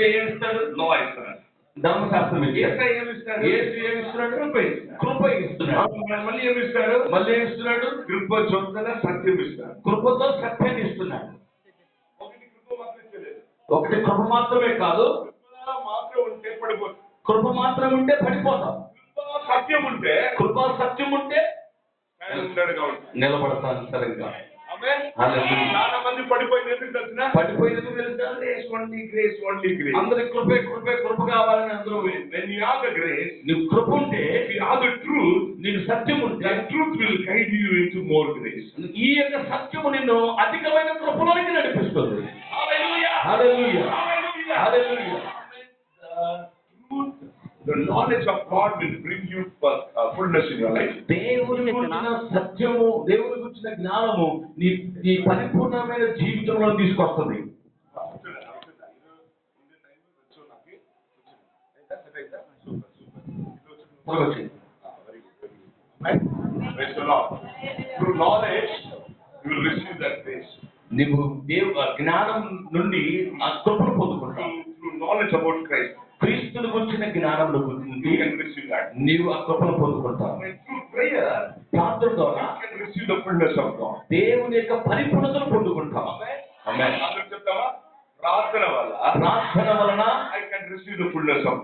లేకపోతే ఏమి ఇస్తాడు లా ఇస్తున్నాడు ధర్మశాస్త్రం ఇచ్చాడు ఏసై ఏమి ఇస్తాడు యేసు ఏమి ఇస్తున్నాడు కృప ఇస్తాడు కృప ఇస్తున్నాడు మళ్ళీ ఏమి ఇస్తాడు మళ్ళీ ఏమి ఇస్తున్నాడు కృప చొప్పున సత్యం ఇస్తాడు కృపతో సత్యాన్ని ఇస్తున్నాడు. ఒకటి కృప మాత్రమే కాదు. కృప మాత్రం ఉంటే పడిపోతుంది కృప మాత్రం ఉంటే పడిపోతాం. సత్యం ఉంటే కృప సత్యం ఉంటే నిలబడతాను సరిగ్గా. చాలా మంది పడిపోయింది ఎందుకు తెలిసిన? పడిపోయినందుకు తెలుసా grace only grace only grace అందరి కృపే కృపే కృప కావాలని అందరూ you have the grace నీకు కృప ఉంటే నీకు సత్యం ఉంటే that truth will guide you into more grace. ఈ యొక్క సత్యము నిన్ను అధికమైన కృపలోనికి నడిపిస్తుంది. హల్లెలూయా హల్లెలూయా the knowledge of God will bring you uh, uh, fullness in your life దేవుని గురించిన సత్యము దేవుని గురించిన జ్ఞానము నీ నీ పరిపూర్ణమైన జీవితంలో తీసుకొస్తుంది త్వరగా వచ్చేయండి. Praise the Lord. Through knowledge, you will receive that grace. నీవు దేవు జ్ఞానం నుండి ఆ కృపను పొందుకుంటావు knowledge about Christ, క్రీస్తుని గురించిన జ్ఞానంలో that. నీవు ఆ కృపను పొందుకుంటావు ప్రార్థన ద్వారా. దేవుని యొక్క పరిపూర్ణతను పొందుకుంటావు చెప్తావా ప్రార్థన వల్ల ప్రార్థన వలన.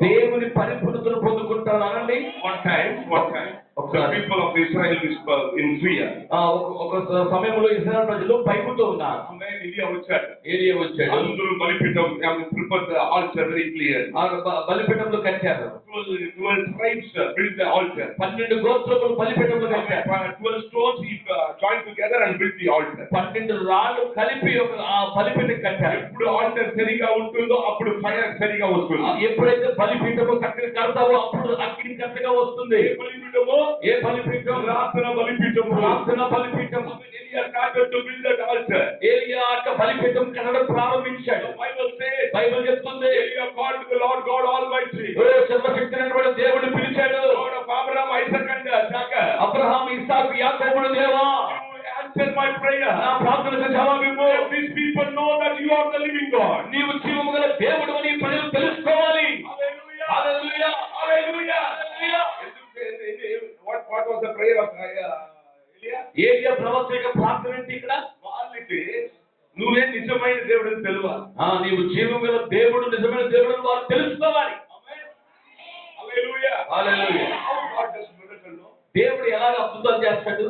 దేవుని పరిపూర్ణతను పొందుకుంటాను అనండి One time, one time, the ఒకసారి people of Israel whispered in fear. ఆ, ఒక- సమయంలో ఇస్రాయల్ ప్రజలు భయముతో ఉన్నారు. ఆమె ఇలియా వచ్చాడు. ఏలియా వచ్చాడు. అందరూ బలిపీఠం prepare the altar very clear ఆ బ- బలిపీఠంలో కట్టారు. Twelve tribes build the altar పన్నెండు గోత్రములు బలిపీఠంలో కట్టారు. Twelve stones join together and build the altar పన్నెండు రాళ్ళు కలిపి ఒక ఆ బలిపీఠం కట్టారు. ఎప్పుడు ఆల్టర్ సరిగా ఉంటుందో అప్పుడు ఫైర్ సరిగా ఆ, వస్తుంది ఎప్పుడైతే బలిపీఠము చక్కగా కడతావో అప్పుడు అగ్ని చక్కగా వస్తుంది. ఏ బలిపీఠము ఏ బలిపీఠం ప్రార్థన బలిపీఠము ప్రార్థన బలిపీఠం ఎలియా started to build that altar. ఏలియా యొక్క బలిపీఠం కట్టడం ప్రారంభించాడు The Bible says, బైబిల్ చెప్తుంది Elia called to the Lord God Almighty, ఓ సర్వశక్తినైన దేవుడు పిలిచాడు God of Abraham, Isaac and uh, Jacob. Abraham ఇస్సాకు యాకోబుడు దేవా You answer my prayer. నా ప్రార్థనకు జవాబివ్వు Let these people know that you are the living God. నీవు జీవము గల దేవుడు అని ఈ ప్రజలు తెలుసుకోవాలి Hallelujah. Hallelujah Hallelujah. Hallelujah. What, what was the prayer of uh, Elia? ఏలియా ప్రవక్త యొక్క ప్రార్థన ఏంటి ఇక్కడ వాళ్ళకి నువ్వే నిజమైన దేవుడిని తెలియాలి ఆ నీవు జీవం గల దేవుడు నిజమైన దేవుడు వారు తెలుసుకోవాలి. దేవుడు ఎలాగ అద్భుతాలు చేస్తాడు?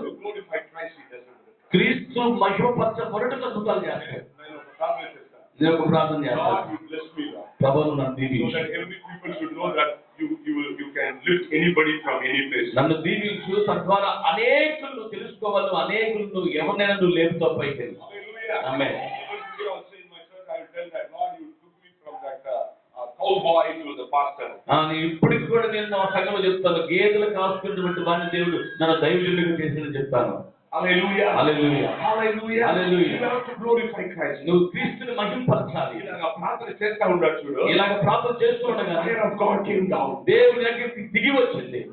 క్రీస్తు మహిమ పచ్చ మొరటి అద్భుతాలు చేస్తాడు. నన్ను దీని తద్వారా అనేకులను తెలుసుకోవాలి అనేకులను ఎవరినైనా నువ్వు లేపుతో పైకి. ఇప్పటికి కూడా నేను నా సంఘంలో చెప్తాను గేదెలు కాసుకున్నటువంటి వాడిని దేవుడు నన్ను దైవజనుడిగా చేసిన చెప్తాను. Hallelujah. Hallelujah Hallelujah. Hallelujah. You have to glorify Christ. నువ్వు క్రీస్తుని మహింపరచాలి. ఇలాగ ప్రార్థన చేస్తా ఉన్నాడు చూడు. ఇలాగ ప్రార్థన చేస్తూ ఉండగా. దేవుని దగ్గరికి దిగి వచ్చింది.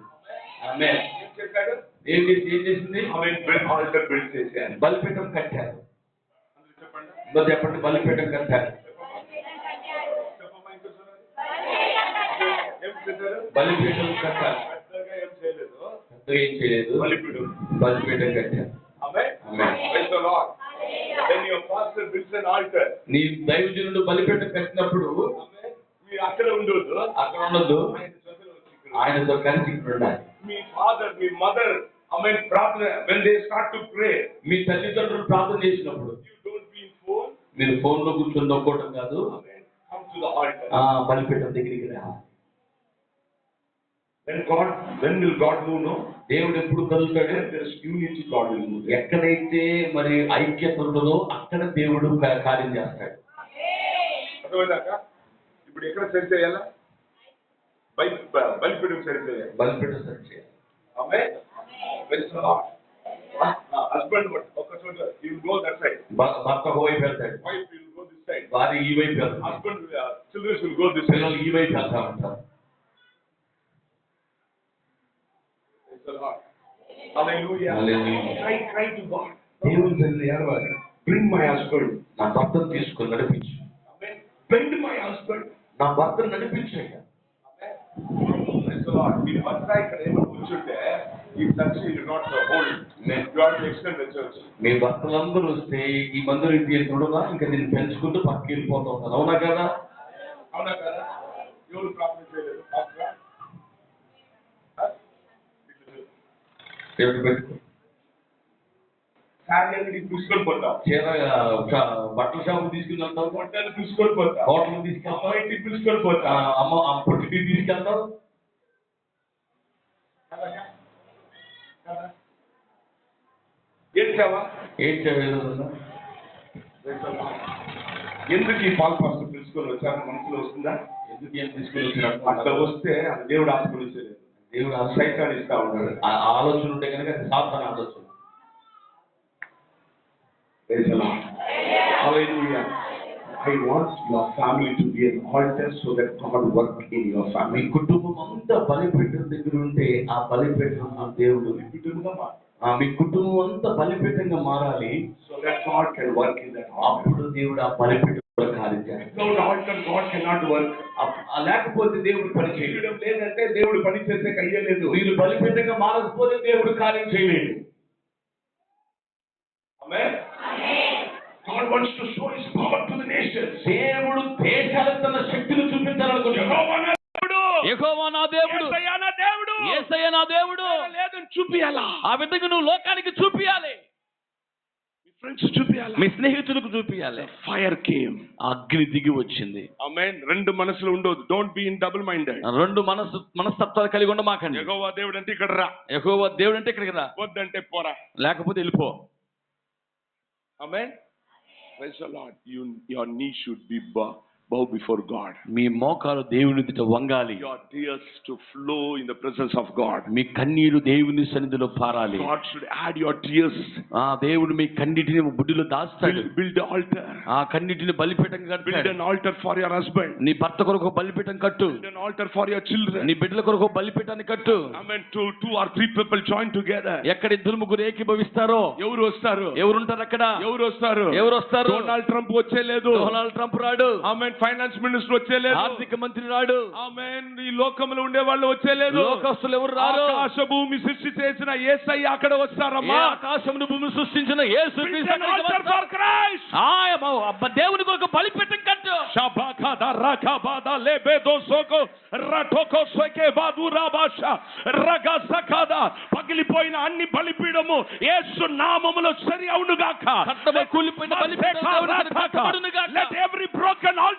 ఆమె ఏం చెప్పాడు? ఏం చేసి ఏం చేసింది? ఆమె ఆల్టర్ బిల్డ్ చేశాను. బలిపీఠం కట్టారు. చెప్పండి. బలిపీఠం కట్టారు. బలిపీఠం పెద్దగా ఏం చేయలేదు. చేయలేదు బలిపీఠం బలిపీఠం కట్టారు. నీ దైవజనుడు బలిపీఠం కట్టినప్పుడు అక్కడ ఉండొద్దు. అక్కడ ఉండదు. ఆయనతో కలిసి ఉండాలి. మీ ఫాదర్ మీ మదర్ ప్రార్థన మీ తల్లిదండ్రులు ప్రార్థన చేసినప్పుడు మీరు ఫోన్లో కూర్చొని నొక్కోవటం కాదు. బలిపీఠం దగ్గరికి రా when God when will God move no? దేవుడు ఎప్పుడు కదులుతాడు when there is unity God will move ఎక్కడైతే మరి ఐక్యత ఉంటుందో అక్కడ దేవుడు కార్యం చేస్తాడు. అర్థమైందాక ఇప్పుడు ఎక్కడ సరి చేయాలా? బలి బలిపీఠం సరి చేయాలి? బలిపీఠం సరి చేయాలి. ఆమె? హస్బెండ్ ఒక చోట యూ గో దట్ సైడ్ భర్త ఓవైపు వెళ్తాడు. Wife will go this side భార్య ఈ వైపు వెళ్తాడు. Husband children's will go this side పిల్లలు ఈ వైపు వెళ్తా ఉంటారు Hallelujah. Hallelujah. Cry, cry to God. దేవుని సన్నిధిలో ఏడవాలి. Bring my husband. నా భర్తను తీసుకొని నడిపించు. My husband. నా భర్తను నడిపించయ్యా Praise the Lord. మీ భర్త ఇక్కడ ఏమో కూర్చుంటే ఈ చర్చ్ యు నాట్ హోల్డ్ మీ భర్తలందరూ వస్తే ఈ మందిరం తీరుతుండగా ఇంకా నేను పెంచుకుంటూ పక్కకి వెళ్ళిపోతూ అవునా కదా? అవునా కదా? ఎవరు ప్రార్థన చేయలేదు పాస్టరా? ఆ? దేవుడు అంగడికి తీసుకొని పోతాం చీర బట్టల షాపు తీసుకుని వెళ్తావు బట్టలు తీసుకొని పోతాం హోటల్ తీసుకెళ్తావు. అమ్మ ఇంటికి తీసుకొని ఆ, పోతాం అమ్మ పుట్టికి తీసుకెళ్తావు? ఏంటావా ఏం చేయలేదు ఎందుకు ఈ పాల్ పాస్టర్ పిలుచుకొని వచ్చారు మనసులో వస్తుందా? ఎందుకు ఏం తీసుకుని వచ్చినట్టు అట్లా వస్తే దేవుడు ఆశీర్వదించలేదు. దేవుడు ఆ ఇస్తా ఉంటాడు ఆ ఆలోచన ఉంటే కనుక సాధన ఆలోచన. I want your family to be an altar so that God work in your family కుటుంబం అంతా బలిపీఠం దగ్గర ఉంటే ఆ బలిపీఠం ఆ దేవుడు బలిపీఠంగా మారాలి. మీ కుటుంబం అంతా బలిపీఠంగా మారాలి. So that God can work in that అప్పుడు దేవుడు ఆ బలిపీఠం కార్యం ఆ లేకపోతే దేవుడు పని చేయలేడు చేయడం లేదంటే దేవుడు పని చేసే కయ్యలేదు వీళ్ళు బలిపీఠంగా మారకపోతే దేవుడు కార్యం చేయలేడు. Amen. God wants to show His power to the nations. దేవుడు దేశాలకు తన శక్తిని చూపించాలనుకుంటున్నాడు. యెహోవా నా దేవుడు. యెహోవా నా దేవుడు. యేసయ్య నా దేవుడు. యేసయ్య నా దేవుడు. లేదని చూపియాలా ఆ విధంగా నువ్వు లోకానికి చూపియాలి. ఫ్రెండ్స్ చూపియాలా? మీ స్నేహితులకు చూపియాలి? ఫైర్ కేమ్ అగ్ని దిగి వచ్చింది. ఆమేన్ రెండు మనసులు ఉండదు don't be in double minded రెండు మనసు మనస్తత్వాలు కలిగి ఉండమాకండి. యెహోవా దేవుడు అంటే ఇక్కడ రా. యెహోవా దేవుడు అంటే ఇక్కడికి రా. వద్దంటే పోరా. లేకపోతే వెళ్ళిపో. Amen praise the Lord you your knee should be bow before God మీ మోకాలు దేవుని ఎదుట వంగాలి your tears to flow in the presence of God మీ కన్నీరు దేవుని సన్నిధిలో పారాలి God should add your tears ఆ దేవుడు మీ కన్నిటిని బుడ్డిలో దాస్తాడు build, build an altar ఆ కన్నిటిని బలిపీఠం build కట్టాడు an altar for your husband నీ భర్త కొరకు బలిపీఠం కట్టు build an altar for your children నీ బిడ్డల కొరకు బలిపీఠాన్ని కట్టు amen two two or three people join together ఎక్కడ ఇద్దరు ముగ్గురు ఏకీభవిస్తారో ఎవరు వస్తారు ఎవరుంటారు అక్కడ ఎవరు వస్తారు ఎవరు వస్తారు? డొనాల్డ్ ట్రంప్ వచ్చే లేదు డొనాల్డ్ ట్రంప్ రాడు ఆమెన్ ఫైనాన్స్ మినిస్టర్ వచ్చే లేదు. ఆర్థిక మంత్రి రాడు. ఆమెన్ ఈ లోకంలో ఉండే వాళ్ళు వచ్చే లేదు. లోకస్తులు ఎవరు రారు? ఆకాశ భూమి సృష్టి చేసిన ఏసయ్య అక్కడ వస్తారమ్మా. ఆకాశమును భూమి సృష్టించిన యేసు దేవుని కొరకు బలిపీఠం కట్టు. Shabakada rakabada lebedo soko ratoko soke badura basha ragasakada పగిలిపోయిన అన్ని బలిపీడము యేసు నామములో సరి అవునుగాక. కట్టబడి కూలిపోయిన బలిపీఠం దేవునికి కట్టబడునుగాక. Let every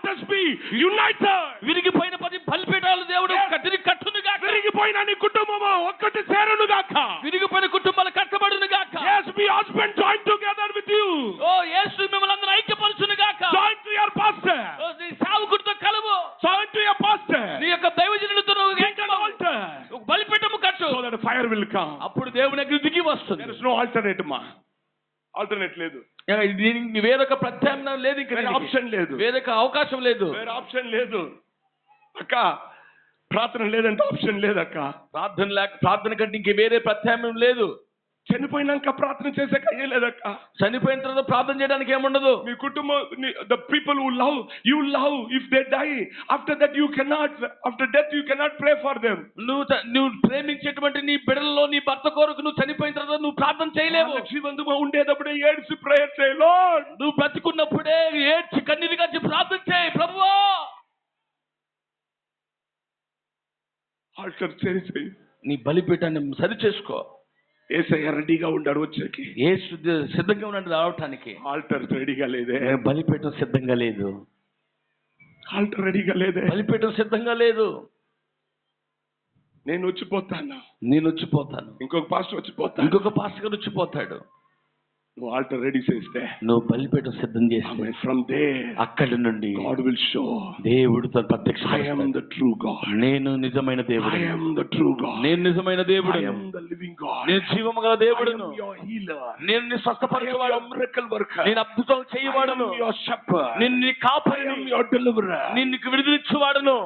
broken altars be united. విరిగిపోయిన పది బలిపీఠాలు దేవుడు Yes. కట్టిని కట్టునుగా విరిగిపోయిన నీ కుటుంబము ఒక్కటి సేరునుగాక విరిగిపోయిన కుటుంబాలు కట్టబడునుగాక Yes, be husband join together with you. ఓ యేసు మిమ్మల్ని అందరూ ఐక్యపరచునుగాక Join to your pastor. ఓ, నీ సావుకుడితో కలువు Join to your pastor. నీ యొక్క. ఒక బలిపీఠము కట్టు So that fire will come. అప్పుడు దేవుని దగ్గర దిగి There వస్తుంది is no alternate మా ఆల్టర్నేట్ లేదు. దీనికి వేరొక ప్రత్యామ్నాయం లేదు ఇక్కడ ఆప్షన్ లేదు. వేరొక అవకాశం లేదు. వేరే ఆప్షన్ లేదు. అక్క ప్రార్థన లేదంటే ఆప్షన్ లేదు అక్క. ప్రార్థన లేక ప్రార్థన కంటే ఇంక వేరే ప్రత్యామ్నాయం లేదు. చనిపోయినాక ప్రార్థన చేసే అయ్యలేదక్క చనిపోయిన తర్వాత ప్రార్థన చేయడానికి ఏముండదు? మీ కుటుంబం the people who love you love if they die after that you cannot after death you cannot pray for them నువ్వు నువ్వు ప్రేమించేటువంటి నీ బిడ్డలలో నీ భర్త కొరకు నువ్వు చనిపోయిన తర్వాత నువ్వు ప్రార్థన చేయలేవు. జీవంతమా ఉండేటప్పుడే ఏడ్చి ప్రేయర్ చేయి లార్డ్ నువ్వు బ్రతికున్నప్పుడే ఏడ్చి కన్నీరు కచ్చి ప్రార్థన చేయి ప్రభువా! ఆల్టర్ చేసి నీ బలిపీఠాన్ని సరి చేసుకో ఏసయ్య రెడీగా ఉండాడు వచ్చేకి ఏ శుద్ధ- సిద్ధంగా ఉన్నాడు రావటానికి. ఆల్టర్ రెడీగా లేదే. ఏ బలిపీఠం సిద్ధంగా లేదు. ఆల్టర్ రెడీగా లేదే. బలిపీఠం సిద్ధంగా లేదు. నేను వచ్చిపోతాను? నేను వచ్చిపోతాను. ఇంకొక పాస్టర్ వచ్చిపోతాను ఇంకొక పాస్టర్ వచ్చిపోతాడు. నువ్వు ఆల్టర్ రెడీ చేస్తే నువ్వు బలిపీఠం సిద్ధం చేస్తే ఫ్రమ్ దే అక్కడి నుండి గాడ్ విల్ షో దేవుడు తన ఐ ప్రత్యక్ష am ద ట్రూ గాడ్ నేను నిజమైన దేవుడు I am the true God నేను నిజమైన దేవుడు I am the living God నేను జీవము గల దేవుడును. your healer. నేను నీ స్వస్థపరచువాడు. Miracle worker. నేను అద్భుతం I చేయవాడును am your shepherd. నేను నీ కాపరిని. your deliverer. నేను నీకు విడుదలిచ్చువాడును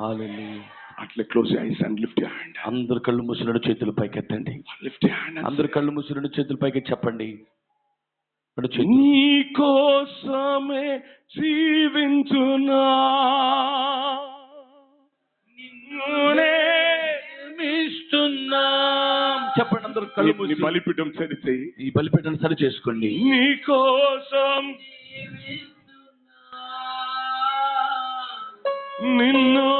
హల్లెలూయా. అట్లా close eyes and lift your hand. అందరు కళ్ళు మూసినడు చేతులు పైకెత్తండి. లిఫ్ట్ your hand and అందరు కళ్ళు మూసినడు చేతుల పైకి చెప్పండి. నీ కోసమే జీవించునా? చెప్పండి అందరూ కళ్ళు బలిపీఠం సరి చెయ్యి ఈ బలిపీఠను సరి చేసుకోండి. నీ కోసం నిన్నునే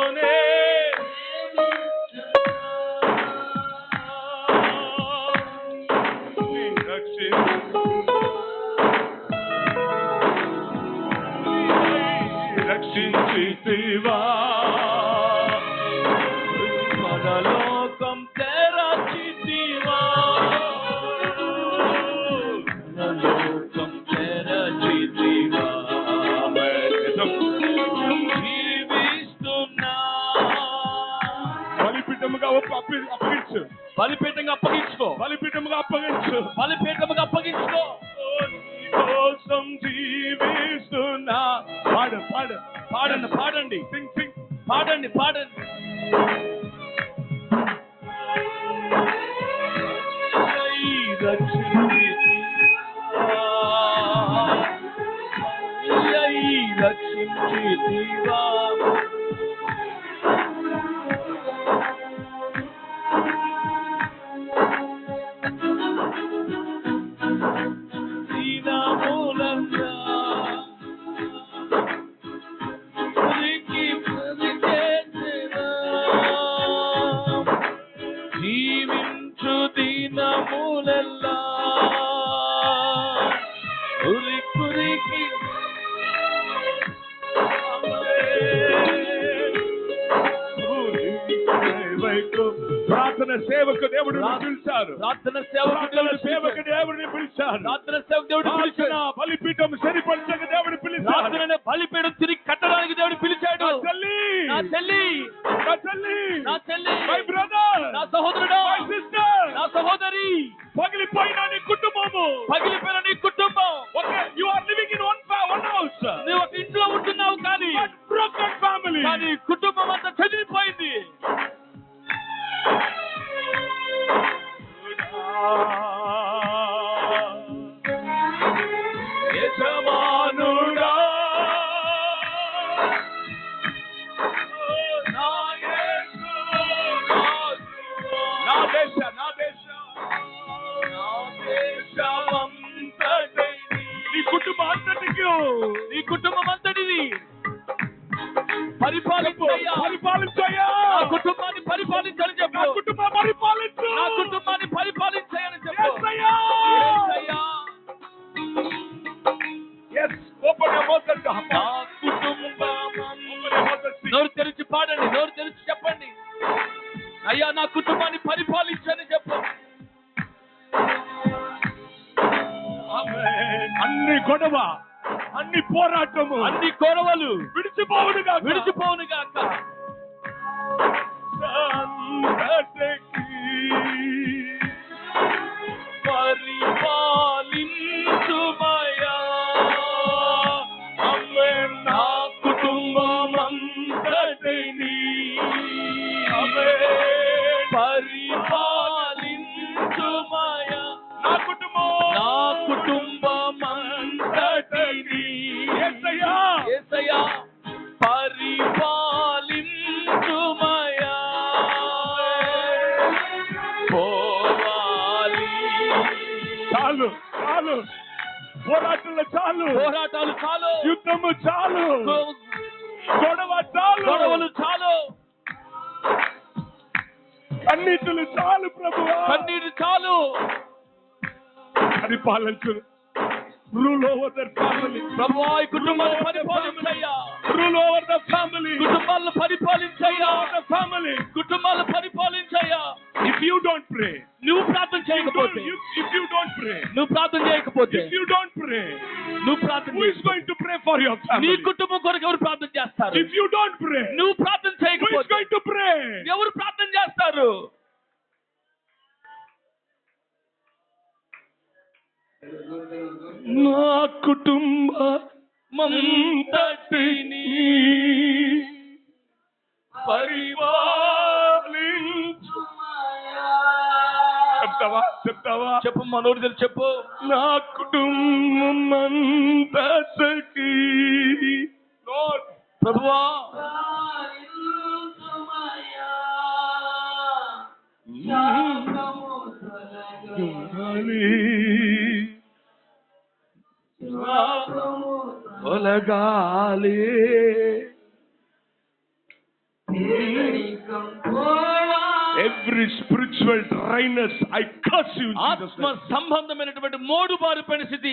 దేవుడు ప్రార్థన పిలిచాడు బలిపీఠం సరిపరచక దేవుడు పిలిచారు ప్రార్థన బలిపీఠం చాలు యుద్ధము చాలు. గొడవ చాలు. గొడవలు చాలు. కన్నీతులు చాలు ప్రభు కన్నీరు చాలు. పరిపాలించు. Rule over their family. ప్రభు ఈ కుటుంబాన్ని పరిపాలించయ్యా. Rule over the family. కుటుంబాలను పరిపాలించయ్యా. The family. కుటుంబాలను పరిపాలించయ్యా. ఇఫ్ యూ డోంట్ ప్రే నువ్వు ప్రార్థన చేయకపోతే ఇఫ్ యూ డోంట్ ప్రే నువ్వు ప్రార్థన చేయకపోతే ఇఫ్ యూ డోంట్ ప్రే నువ్వు ప్రార్థన who is going pray for your నీ కుటుంబం కొరకు ఎవరు ప్రార్థన చేస్తారు? ఇఫ్ యూ డోంట్ ప్రే నువ్వు ప్రార్థన హూ ఇస్ చేయకపోతే గోయింగ్ టు ప్రే ఎవరు ప్రార్థన చేస్తారు? నా కుటుంబ మంతటిని పరిపాలించు. చెప్తావా? చెప్తావా? చెప్పు మనోడు తెలు చెప్పు. నా కుటుంబం అంతా సఖీ Lord, ప్రభువా తొలగాలి every spiritual dryness I curse you ఆత్మ సంబంధమైనటువంటి మోడు బారిపోయిన స్థితి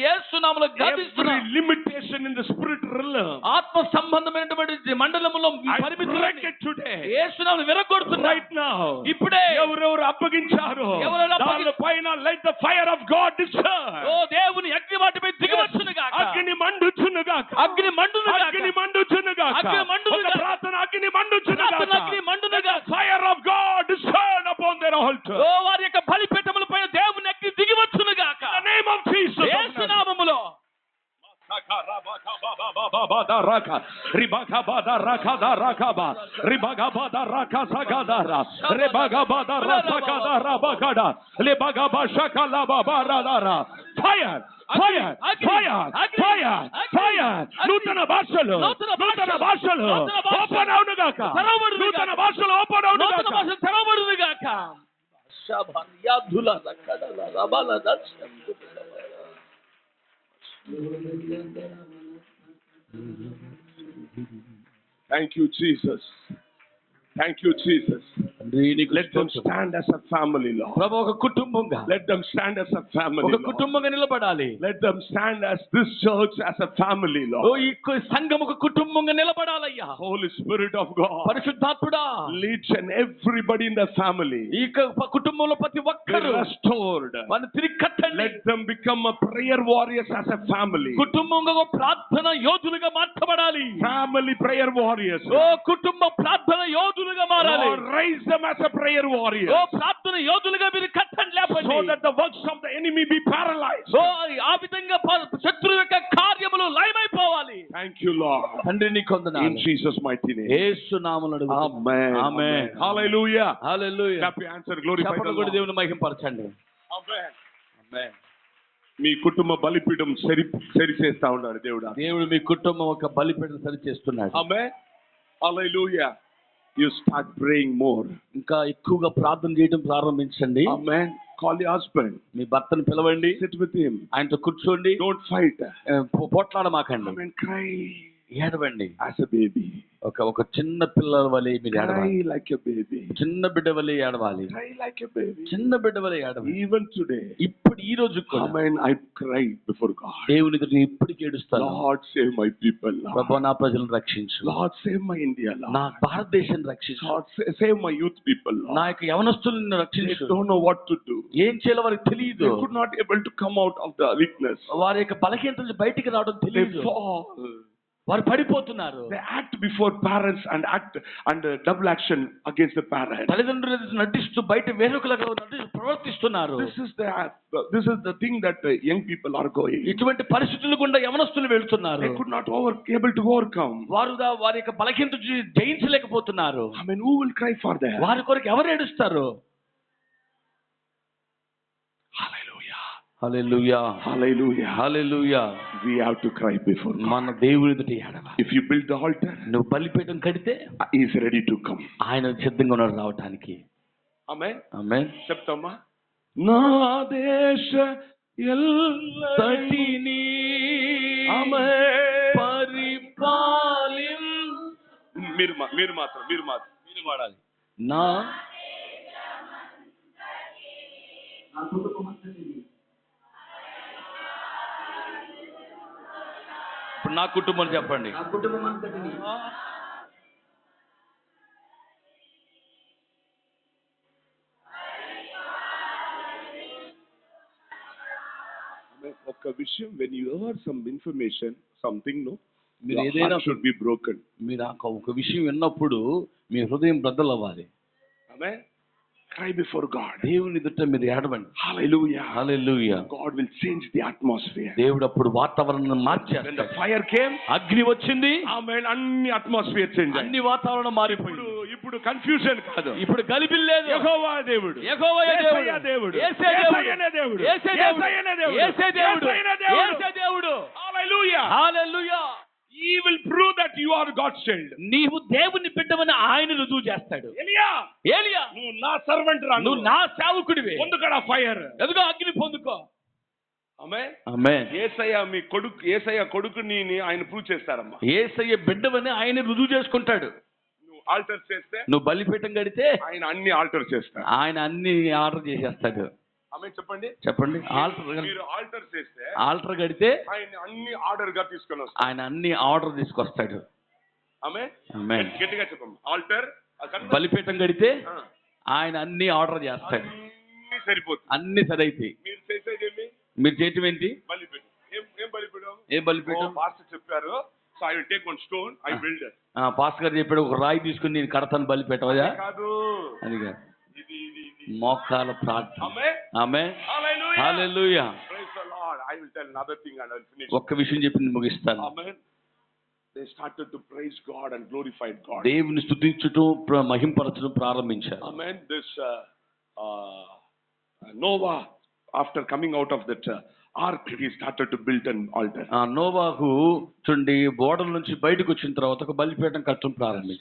every గతిస్తున్నాం limitation in the spirit realm. ఆత్మ సంబంధమైనటువంటి మండలములో it today. ఏసునామలు విరగొడుతున్నాయి right now. ఇప్పుడే. ఎవరెవరు అప్పగించారు? ఎవరెవరు దాని పైన light the fire of God ఓ దేవుని అగ్ని వాటిపై దిగవచ్చును గాక. అగ్ని మండుచునుగాక అగ్ని మండును గాక. అగ్ని మండుచునుగాక అగ్ని మండును గాక. ప్రార్థన అగ్ని మండుచునుగాక అగ్ని మండును గాక. ఫైర్ ఆఫ్ గాడ్ డిస్టర్న్ అపాన్ దేర్ ఆల్టర్ ఓ వారి యొక్క బలిపీఠముల పైన దేవుని అగ్ని దిగివచ్చును గాక. The name of Jesus ఏసునామములో fire fire fire fire fire నూతన భాషలు నూతన భాషలు. నూతన భాషలు నూతన భాషలు. ఓపెన్ అవును గాక తెరవబడును నూతన గాక. భాషలు ఓపెన్ అవును నూతన గాక భాష తెరవబడును గాక శబర్యాధుల రకడల రబల దర్శనం. Thank you, Jesus. Thank you, Jesus. Let them stand as a family, Lord. ప్రభు ఒక కుటుంబంగా Let them stand as a family, ఒక Lord. కుటుంబంగా నిలబడాలి Let them stand as this church as a family, oh Lord. ఈ కు- సంఘం ఒక కుటుంబంగా నిలబడాలయ్యా Holy Spirit of God, పరిశుద్ధాత్ముడా lead and everybody in the family ఈ క- ప- కుటుంబంలో ప్రతి be ఒక్కరు restored. మన తిరిగి కట్టండి Let them become a prayer warriors as a family. కుటుంబంగా ఒక ప్రార్థన యోధులుగా మార్చబడాలి Family prayer warriors. ఓ కుటుంబ ప్రార్థన యోధులుగా మారాలి Lord, raise them as a prayer warrior. ప్రార్థన యోధులుగా మీరు కట్టండి లేపండి So that the works of the enemy be paralyzed. ఓ ఆ విధంగా శత్రువు యొక్క కార్యములు లయమైపోవాలి Thanక్ you, Lord. తండ్రి నీ In కొందనాలు Jesus' mighty name. యేసు నామములు Amen. Amen Hallelujah. your hands and glorify the చెప్పండి కూడా. దేవుని మహింపరచండి Amen. మీ కుటుంబ బలిపీఠం సరి సరి చేస్తా ఉన్నాడు దేవుడు దేవుడు మీ కుటుంబం ఒక బలిపీఠం సరి చేస్తున్నాడు Amen. Hallelujah. You start praying more. ఇంకా ఎక్కువగా ప్రార్థన చేయడం ప్రారంభించండి Amen. Call your husband. మీ భర్తను పిలవండి Sit with him. ఆయనతో కూర్చోండి Don't fight. ఆ, పో- పోట్లాడమాకండి Amen. Cry ఏడవండి. యాస్ బేబీ ఒక ఒక చిన్న పిల్లల వలె మీరు ఏడవాలి. లైక్ యువర్ బేబీ చిన్న బిడ్డ వలె ఏడవాలి. ఐ లైక్ యువర్ బేబీ చిన్న బిడ్డ వలె ఏడవాలి. ఈవెన్ టుడే ఇప్పుడు ఈ రోజు కూడా. I mean I cry before God దేవుని దగ్గర ఇప్పుడు కేడుస్తాను లార్డ్ సేవ్ మై పీపుల్ ప్రభువా నా ప్రజలను రక్షించు. లార్డ్ సేవ్ మై ఇండియా నా భారతదేశం రక్షించు. Lord save my youth people నా యొక్క యవనస్తులను రక్షించు. Don't know what to do ఏం చేయాలో వారికి తెలియదు could not able to come out of the weakness వారి యొక్క బలహీనత నుంచి బయటికి రావడం తెలియదు వారు పడిపోతున్నారు They act before parents and act under double action against the parents. తల్లిదండ్రులు నటిస్తూ బయట వేరొకలకు నటిస్తూ ప్రవర్తిస్తున్నారు This is the this is the thing that the young people are going. ఇటువంటి పరిస్థితులు గుండా యవనస్తులు వెళ్తున్నారు They could not over able to overcome. వారు దా- వారి యొక్క బలహీనత జయించలేకపోతున్నారు I mean, who will cry for them? వారి కొరకు ఎవరు ఏడుస్తారు Hallelujah. Hallelujah Hallelujah. Hallelujah We have to cry before God. మన దేవుని ఎదుట ఏడవాలి If you build the altar, నువ్వు బలిపీఠం కడితే He is ready to come. ఆయన సిద్ధంగా ఉన్నాడు రావటానికి Amen. ఆమె చెప్తామా నా దేశ తటిని పరిపాలిం మీరు మీరు మాత్రం మీరు మాత్రం మీరు వాడాలి నా ఇప్పుడు నా కుటుంబం చెప్పండి. నా కుటుంబం అంతటిని ఒక విషయం when you hear some information something no మీరు ఏదైనా షుడ్ బి బ్రోకెన్ మీరు ఒక విషయం విన్నప్పుడు మీ హృదయం బ్రద్దలు అవ్వాలి ఆమె క్రై బిఫోర్ గాడ్ దేవుని ఎదుట మీరు ఏడవండి. హల్లెలూయా హల్లెలూయా God will change the atmosphere. దేవుడు అప్పుడు వాతావరణం When the fire came, అగ్ని వచ్చింది. Amen, అన్ని atmosphere change అన్ని వాతావరణం మారిపోయింది. ఇప్పుడు కన్ఫ్యూజన్ కాదు. ఇప్పుడు గలిబిల్ లేదు. యెహోవా దేవుడు. యెహోవాయే దేవుడు. దేవుడు. యేసే దేవుడు. దేవుడు. యేసే దేవుడు. యేసే దేవుడు. యేసయ్యనే దేవుడు. యేసే దేవుడు. Hallelujah hallelujah he will prove that you are god's child. నీవు దేవుని బిడ్డవని ఆయన రుజువు చేస్తాడు. ఎలియా ఏలియా నువ్వు నా సర్వెంట్ రా నువ్వు నా సేవకుడివి. పొందుకడా ఫైర్ ఎదుగో అగ్ని పొందుకో. ఆమె ఆమేన్ ఏసయ్య మీ కొడుకు ఏసయ్య కొడుకుని ఆయన ప్రూవ్ చేస్తారమ్మా. ఏసయ్య బిడ్డవని ఆయన రుజువు చేసుకుంటాడు. నువ్వు ఆల్టర్ చేస్తే నువ్వు బలిపీఠం కడితే ఆయన అన్ని ఆల్టర్ చేస్తారు ఆయన అన్ని ఆర్డర్ చేసేస్తాడు. ఆమె చెప్పండి? చెప్పండి. ఆల్టర్ మీరు ఆల్టర్ చేస్తే ఆల్టర్ కడితే ఆయన అన్ని ఆర్డర్గా తీసుకొని వస్తారు ఆయన అన్ని ఆర్డర్ తీసుకొస్తాడు. ఆమె? ఆమేన్ గట్టిగా చెప్పమ్మా. ఆల్టర్ బలిపీఠం కడితే ఆయన అన్ని ఆర్డర్ చేస్తాడు. అన్ని సరిపోతుంది. అన్ని సరైతాయి మీరు చేసేది ఏమి? మీరు చేయటం ఏంటి? బలిపీఠం. ఏం ఏం బలిపీఠం? ఏ బలిపీఠం? పాస్టర్ చెప్పారు. So I will take one stone I build ఆ, పాస్ గారు చెప్పాడు ఒక రాయి తీసుకుని నేను కడతాను బలిపీఠమయ్యా కాదు. అది కాదు. మోకాల ప్రార్థన ఆమె ఒక్క విషయం చెప్పింది ముగిస్తాను. They started to praise God and glorified God. దేవుని స్తుతించటం ప్ర- మహింపరచడం ప్రారంభించారు Amen. This uh, uh, Noah, after coming out of that uh, ark, he started to build an altar. ఆ నోవాహు చూడండి బోర్డర్ నుంచి బయటకు వచ్చిన తర్వాత ఒక బలిపీఠం కట్టడం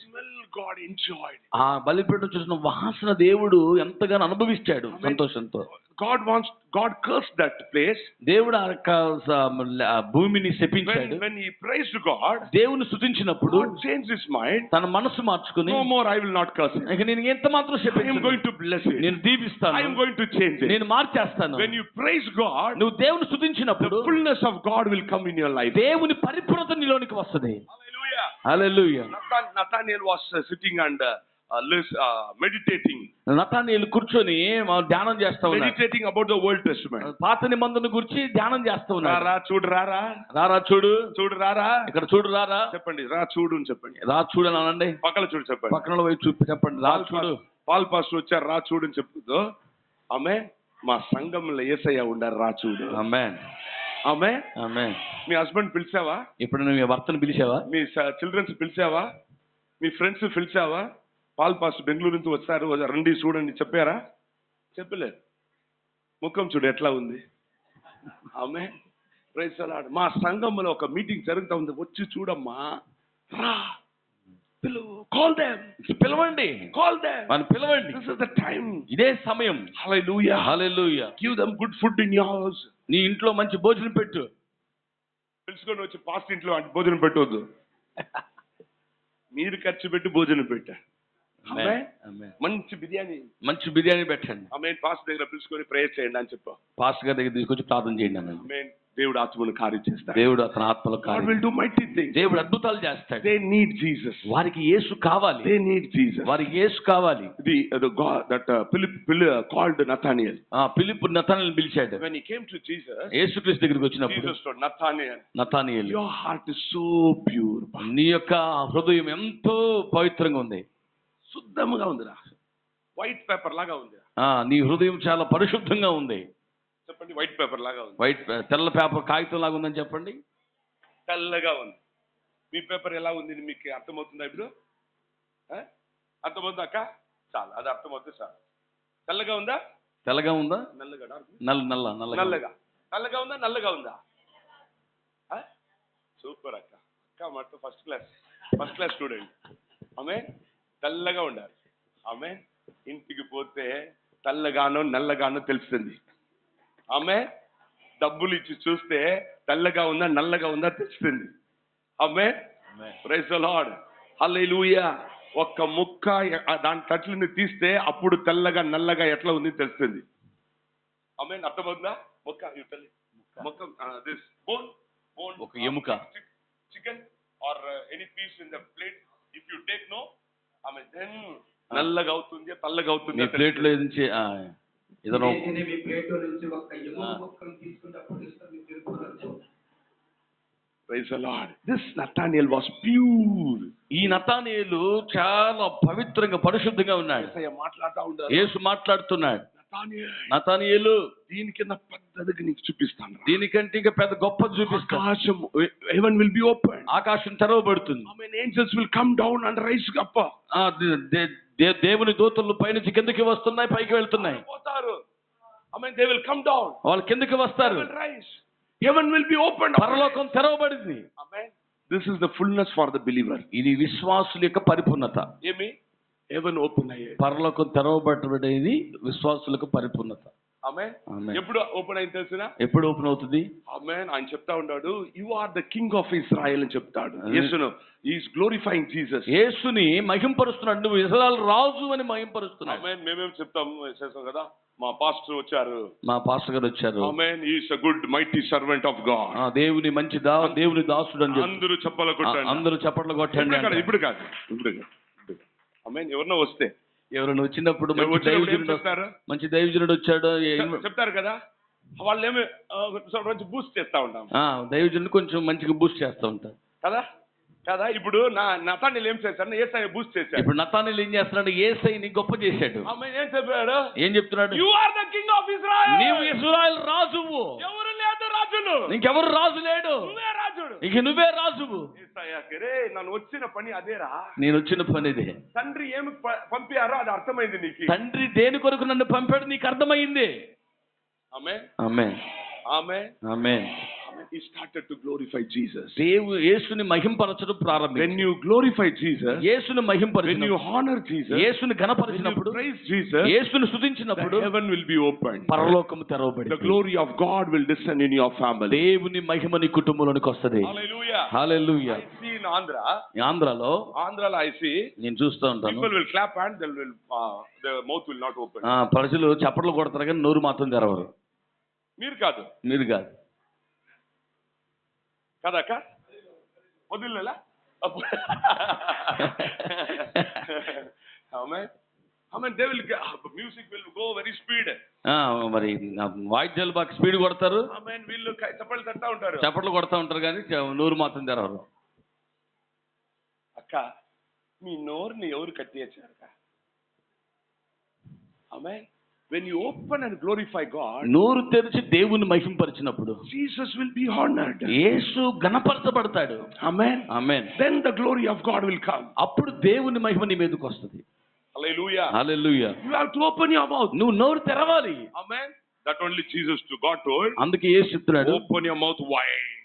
Smell God enjoyed. ఆ బలిపీఠం చూసిన వాసన దేవుడు ఎంతగానో అనుభవించాడు సంతోషంతో God wants, God cursed that place. దేవుడు ఆ భూమిని శపించాడు When, when he praised God, దేవుని స్తుతించినప్పుడు God changed his mind. తన మనసు మార్చుకుని No more, I will not curse. ఇక నేను ఎంత మాత్రం I am శపించను. going to bless it. నేను దీవిస్తాను I am going to change it. నేను మార్చేస్తాను When you praise God, నువ్వు దేవుని స్తుతించినప్పుడు the fullness of God will come in your life. దేవుని పరిపూర్ణత నీలోనికి వస్తుంది Hallelujah. Hallelujah Nathan- Nathaniel was uh, sitting and uh, uh, lis- uh, meditating, నతానీయులు కూర్చొని మా ధ్యానం చేస్తా ఉన్నాడు. Meditating about the Old Testament. పాత నిబంధన గురించి ధ్యానం చేస్తా ఉన్నాడు. రారా చూడు రారా. రారా చూడు. చూడు రారా. ఇక్కడ చూడు రారా. చెప్పండి రా చూడు అని చెప్పండి. రా చూడు అని అనండి. పక్కన చూడు చెప్పండి. పక్కన వైపు చూపి చెప్పండి. రా చూడు. పాల్ పాస్టర్ వచ్చారు రా చూడు అని చెప్పుదు ఆమె మా సంఘంలో ఏసయ్య ఉండారు రా చూడు. ఆమేన్. ఆమె. ఆమేన్ మీ హస్బెండ్ పిలిచావా? ఇప్పుడు నువ్వు మీ భర్తను పిలిచావా? మీ చిల్డ్రన్స్ పిలిచావా? మీ ఫ్రెండ్స్ పిలిచావా? పాల్ పాస్ బెంగళూరు నుంచి వచ్చారు. రండి చూడండి. చెప్పారా? చెప్పలేదు. ముఖం చూడు ఎట్లా ఉంది. ఆమె. ప్రైజ్ అలాడ్ మా సంఘంలో ఒక మీటింగ్ జరుగుతా ఉంది. వచ్చి చూడమ్మా. రా. పిలువు కాల్ దెమ్ పిలవండి. కాల్ దెమ్ మనం పిలవండి. దిస్ ఇస్ ద టైం ఇదే సమయం. Hallelujah hallelujah give them good food in your house నీ ఇంట్లో మంచి భోజనం పెట్టు. పిలుచుకొని వచ్చి పాస్ట్ ఇంట్లో అంటే భోజనం పెట్టవద్దు మీరు ఖర్చు పెట్టి భోజనం పెట్టా. ఆమేన్. ఆమేన్. మంచి బిర్యానీ. మంచి బిర్యానీ పెట్టండి. ఆమె పాస్ దగ్గర పిలుచుకొని ప్రేయర్ చేయండి అని చెప్పా. పాస్టర్ గారి దగ్గర తీసుకొచ్చి ప్రార్థన చేయండి. ఆమె దేవుడు ఆత్మను కార్యం చేస్తాడు. దేవుడు అతని ఆత్మలో కార్యం విల్ డు మైటీ థింగ్ దేవుడు అద్భుతాలు చేస్తాడు. దే నీడ్ జీసస్ వారికి యేసు కావాలి. దే నీడ్ జీసస్ వారికి యేసు కావాలి. The that Philip Philip called Nathaniel ఆ ఫిలిప్ నతానియల్ పిలిచాడు. When he came to Jesus యేసుక్రీస్తు దగ్గరికి వచ్చినప్పుడు Jesus to Nathaniel Nathaniel your heart is so pure నీ యొక్క హృదయం ఎంతో పవిత్రంగా ఉంది. శుద్ధంగా ఉందిరా. వైట్ పేపర్ లాగా ఉంది ఆ నీ హృదయం చాలా పరిశుద్ధంగా ఉంది. చెప్పండి వైట్ పేపర్ లాగా ఉంది. వైట్ తెల్ల పేపర్ కాగితం లాగా ఉందని చెప్పండి. తెల్లగా ఉంది. మీ పేపర్ ఎలా ఉంది మీకు అర్థమవుతుందా ఇప్పుడు? అర్థమవుతుందా అక్క? చాలు అది అర్థమవుతుంది చాలు తెల్లగా ఉందా? తెల్లగా ఉందా? నల్లగా dark? నల్ల నల్ల నల్లగా నల్లగా. ఉందా నల్లగా ఉందా? సూపర్ అక్క. అక్క మొత్తం first class first class student ఆమె తెల్లగా ఉండాలి. ఆమె ఇంటికి పోతే తెల్లగానో నల్లగానో తెలుస్తుంది. ఆమె డబ్బులు ఇచ్చి చూస్తే తెల్లగా ఉందా నల్లగా ఉందా తెలుస్తుంది. ఆమె ప్రైజ్ లార్డ్ హల్లెలూయా ఒక్క ముక్క దాని తట్లని తీస్తే అప్పుడు తెల్లగా నల్లగా ఎట్లా ఉంది తెలుస్తుంది. ఆమె అర్థమవుతుందా? మొక్క. మొక్క. దిస్ బోన్ బోన్ ఒక ఎముక. Chicken or any piece in the plate if you take no ఆమె దెన్ నల్లగా అవుతుంది తెల్లగా అవుతుంది ప్లేట్లో నుంచి ఆ, ఏదైనా తినే మీ ప్లేట్ నుంచి ఒక ఎముక ముక్కను తీసుకున్నప్పుడు ఇష్టం మీకు తెలుపుకోవచ్చు praise Lord this Nathaniel was pure ఈ నతానీయులు చాలా పవిత్రంగా పరిశుద్ధంగా ఉన్నాడు. మాట్లాడుతూ ఉంటారు యేసు మాట్లాడుతున్నాడు. నతానియేల్, దీని కింద పెద్దదిగా నీకు చూపిస్తాను. దీనికంటే ఇంకా పెద్ద గొప్పది చూపిస్తా ఆకాశం హెవెన్ విల్ బి ఓపెన్ ఆకాశం తెరవబడుతుంది. And rise up. ఆ, దే- దే- దే- దేవుని దూతలు పైనుంచి కిందకి వస్తున్నాయి పైకి వెళ్తున్నాయి పోతారు. I mean, they will come down. వాళ్ళు కిందకి వస్తారు rise. Heaven will be opened. పరలోకం తెరవబడింది Amen. This is the fullness for the believer. ఇది విశ్వాసుల యొక్క పరిపూర్ణత ఏమి హెవెన్ ఓపెన్ అయ్యే పరలోకం తెరవబడేది విశ్వాసులకు పరిపూర్ణత. ఎప్పుడు ఓపెన్ అయింది తెలిసిన? ఎప్పుడు ఓపెన్ అవుతుంది? ఆయన చెప్తా ఉన్నాడు. You are the king of Israel అని చెప్తాడు. యేసును. ఈస్ గ్లోరిఫైయింగ్ జీసస్ యేసుని మహింపరుస్తున్నాడు. నువ్వు ఇస్రాయల్ రాజు అని మహింపరుస్తున్నాడు ఆమె మేమేం చెప్తాం? చేస్తాం కదా? మా పాస్టర్ వచ్చారు. మా పాస్టర్ గారు వచ్చారు. ఆమె is a good mighty servant of God ఆ, దేవుని మంచి దా దేవుని దాసుడు అని అందరూ చెప్పాల ఆ, కొట్టండి అందరూ చప్పట్లు కొట్టండి ఇప్పుడు కాదు. ఇప్పుడు కాదు ఇప్పుడు కాదు. ఆమె ఎవరినో వస్తే. ఎవరైనా వచ్చినప్పుడు మంచి దైవజనుడు చేస్తారు? మంచి దైవజనుడు వచ్చాడు చెప్తారు కదా? వాళ్ళు ఏమి బూస్ట్ చేస్తా ఉంటాం. దైవజనుడు కొంచెం మంచిగా బూస్ట్ చేస్తూ ఉంటారు కదా? కదా? ఇప్పుడు నా నతాన్ని ఏం చేశారు? ఏసఐ బూస్ట్ చేశారు. ఇప్పుడు నతానిల్ ఏం చేస్తున్నాడు? ఏసైని గొప్ప చేశాడు. ఆమె ఏం చెప్పాడు? ఏం చెప్తున్నాడు? You are the king of Israel నీవు ఇస్రాయల్ రాజువు. ఎవరు రాజులు ఇంకెవరు రాజు లేడు. నువ్వే రాజుడు. ఇక నువ్వే రాజువు. నన్ను వచ్చిన పని అదేరా. నేను వచ్చిన పని ఇదే. తండ్రి ఏమి పంపారో అది అర్థమైంది నీకు. తండ్రి దేని కొరకు నన్ను పంపాడు నీకు అర్థమైంది? ఆమె ఆమె ఆమె ఆమె he started to glorify Jesus దేవు యేసుని మహింపరచడం when ప్రారంభించి you glorify Jesus యేసుని when మహింపరిచినప్పుడు you honor Jesus యేసుని when you గణపరిచినప్పుడు praise Jesus యేసుని the స్తుతించినప్పుడు heaven will be opened పరలోకము the తెరవబడి glory of God will descend in your family దేవుని మహిమ నీ కుటుంబంలోనికి వస్తది hallelujah hallelujah I see in Andhra ఆంధ్రాలో ఆంధ్రాలో I see నేను చూస్తూ ఉంటాను people will clap and they will uh, the mouth will not open ఆ, ప్రజలు చప్పట్లు కొడతారు కానీ నోరు మాత్రం తెరవరు మీరు కాదు మీరు కాదు కదక్క వదిలేలా music will go very speed ఆ, మరి వాయిద్యాలు బాగా స్పీడ్ కొడతారు. వీళ్ళు చప్పట్లు తట్టా ఉంటారు? చప్పట్లు కొడతా ఉంటారు కానీ నోరు మాత్రం తెరవరు. అక్క మీ నోరుని ఎవరు కట్టేయచ్చారు అక్క? ఆమె when you open and glorify God నోరు తెరిచి దేవుని మహింపరిచినప్పుడు జీసస్ విల్ బి హానర్డ్ యేసు గణపరచబడతాడు amen amen then the glory of God will come అప్పుడు దేవుని మహిమ నీ మీదకి వస్తుంది. Hallelujah hallelujah you have to open your mouth నువ్వు నోరు తెరవాలి. Amen that only Jesus to God told అందుకే యేసు చెప్తున్నాడు. Open your mouth wide